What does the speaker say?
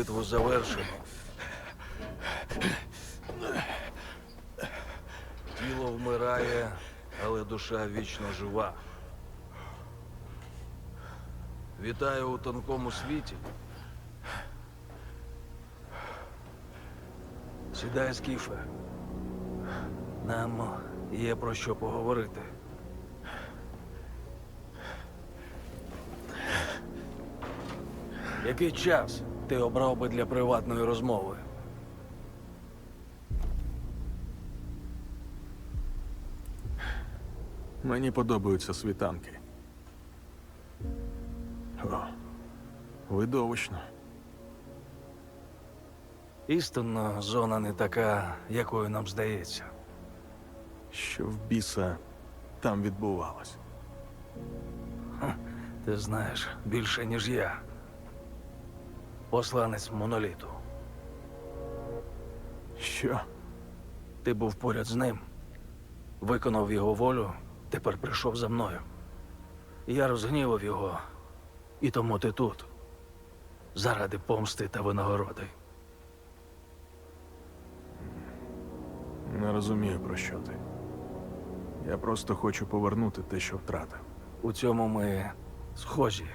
Битву завершено. Тіло вмирає, але душа вічно жива. Вітаю у тонкому світі. Сідай, Скіфе. Нам є про що поговорити. Який час ти обрав би для приватної розмови? Мені подобаються світанки. О, видовищно. Істинно, зона не така, якою нам здається. Що в біса там відбувалось. Ти знаєш більше, ніж я. Посланець моноліту. Що? Ти був поряд з ним, виконав його волю, тепер прийшов за мною. Я розгнівав його, і тому ти тут. Заради помсти та винагороди. Не розумію, про що ти. Я просто хочу повернути те, що втратив. У цьому ми схожі.